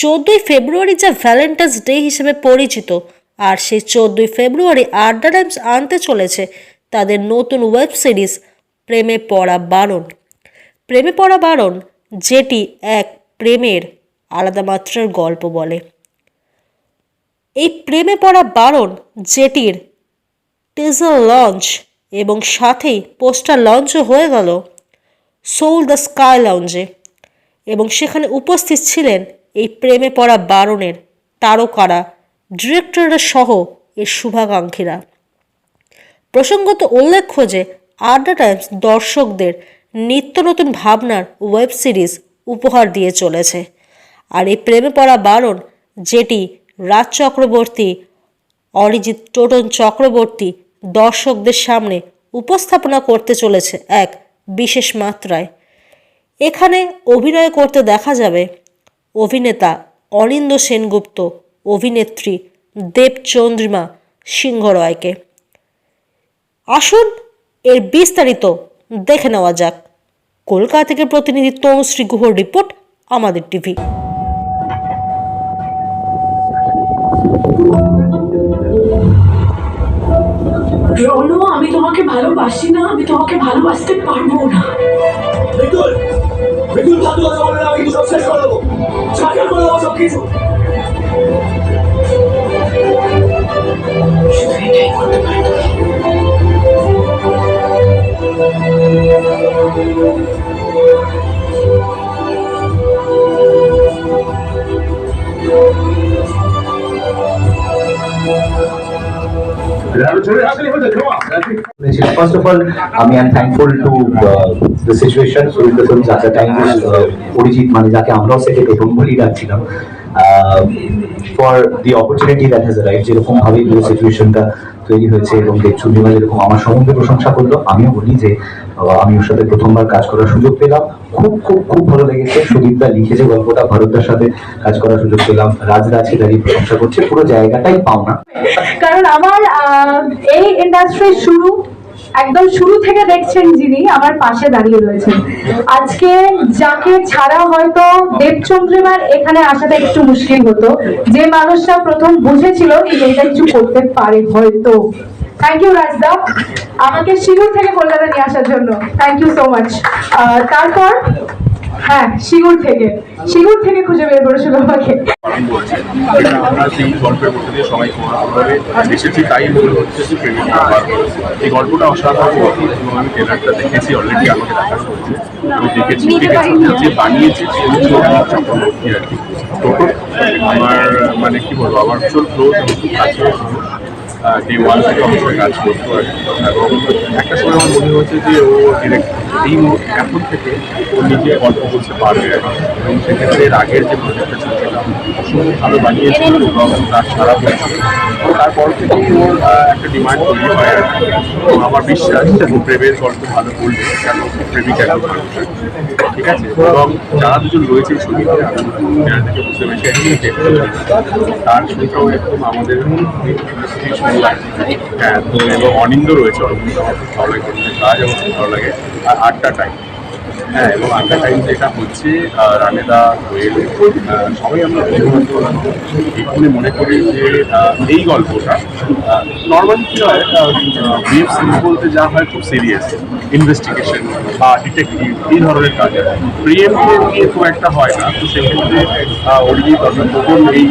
চোদ্দোই ফেব্রুয়ারি যা Valentine's day হিসেবে পরিচিত। আর সেই চোদ্দই ফেব্রুয়ারি আড্ডা টাইমস আনতে চলেছে তাদের নতুন ওয়েব সিরিজ প্রেমে পড়া বারণ প্রেমে পড়া বারণ যেটি এক প্রেমের আলাদা মাত্রার গল্প বলে। এই প্রেমে পড়া বারণ যেটির টিজার লঞ্চ এবং সাথেই পোস্টার লঞ্চও হয়ে গেল সোল দ্য স্কাই লঞ্চে এবং সেখানে উপস্থিত ছিলেন এই প্রেমে পড়া বারণের তারকারা ডিরেক্টররা সহ এর শুভাকাঙ্ক্ষীরা। প্রসঙ্গত উল্লেখ্য যে, আড্ডা টাইমস দর্শকদের নিত্য নতুন ভাবনার ওয়েব সিরিজ উপহার দিয়ে চলেছে। আর এই প্রেমে পড়া বারণ যেটি রাজ চক্রবর্তী, অরিজিৎ টোটন চক্রবর্তী দর্শকদের সামনে উপস্থাপনা করতে চলেছে এক বিশেষ মাত্রায়। এখানে অভিনয় করতে দেখা যাবে অভিনেতা অনিন্দ সেনগুপ্ত, অভিনেত্রী দেবচন্দ্রিমা সিংহ রয়কে আসুন এর বিস্তারিত দেখে নেওয়া যাক। কলকাতা থেকে প্রতিনিধি তনুশ্রী গুহর রিপোর্ট, আমাদের টিভি। রনু, আমি তোমাকে ভালোবাসি না, আমি তোমাকে ভালোবাসতে পারব না। মৃদুল মৃদুল ভালো আমি সব শেষ করে সব কিছু First of all, আমি am thankful to uh, the situation, So, in the film, at the time uh, মানে যাকে আমরাও সেকে প্রথম বলেই ডাকছিলাম uh, for the opportunity that has arrived যেরকম ভাবে পুরো সিচুয়েশনটা তৈরি হয়েছে এবং দেবচন্দ্রিমা যেরকম আমার সম্বন্ধে প্রশংসা করল আমিও বলি যে আমি ওর সাথে প্রথমবার কাজ করার সুযোগ পেলাম। খুব খুব খুব ভালো লেগেছে। সুদীপদা লিখে যে গল্পটা ভরতদার সাথে কাজ করার সুযোগ পেলাম। রাজরাজকে দাঁড়িয়ে প্রশংসা করছে। পুরো জায়গাটাই পাওনা কারণ আমার এই ইন্ডাস্ট্রির শুরু, একদম শুরু থেকে দেখছেন যিনি, আমার পাশে দাঁড়িয়ে রয়েছেন। আজকে যাকে ছাড়া হয়তো দেবচন্দ্রিমার এখানে আসাটা একটু মুশকিল হতো। যে মানুষটা প্রথম বুঝেছিল যে এটা কিছু করতে পারে হয়তো। থ্যাংক ইউ রাজদা আমাকে শিগুর থেকে কলকাতা নিয়ে আসার জন্য। থ্যাংক ইউ সো মাচ তারপর হ্যাঁ শিগুর থেকে। শিগুর থেকে খুঁজে বের করেছিল আমাকে। আমরা মনে কি বলব আমার ক্লোজ কাছে ডে ওয়ান থেকে কাজ করতে আর এবং একটা সময় আমার মনে হচ্ছে যে ও ডিরেক্ট এই এখন থেকে ও নিজে গল্প বলতে পারবে এবং সেক্ষেত্রে এর আগের যে প্রজেক্টটা ছিল অসম্ভব ভালো বানিয়েছিল এবং তার সারা হয়েছিল তো তারপর থেকেই ওর একটা ডিমান্ড তৈরি হয় আর। এবং আমার বিশ্বাস যে প্রেমের গল্প ভালো বলবে কেন প্রেমিক ঠিক আছে? এবং যারা দুজন রয়েছে ছবিতে আমি থেকে বুঝতে পেরেছি তার ছবিটাও একদম আমাদের। হ্যাঁ তো এবং অনিন্দ রয়েছে অনিন্দ আমার খুব ভালো লাগে অনিন্দের কাজ আমার খুব ভালো লাগে। আর আটটা টাইম হ্যাঁ এবং আটটা টাইম যেটা হচ্ছে রানেদা কোয়েল সবাই আমরা এখানে মনে করি যে এই গল্পটা নর্মালি কি হয় ওয়েব সিরিজ বলতে যা হয় খুব সিরিয়াস ইনভেস্টিগেশন বা ডিটেকটিভ এই ধরনের কাজ। প্রেম নিয়ে খুব একটা হয় না, তো সেক্ষেত্রে অরিজিৎ অর্থাৎ এই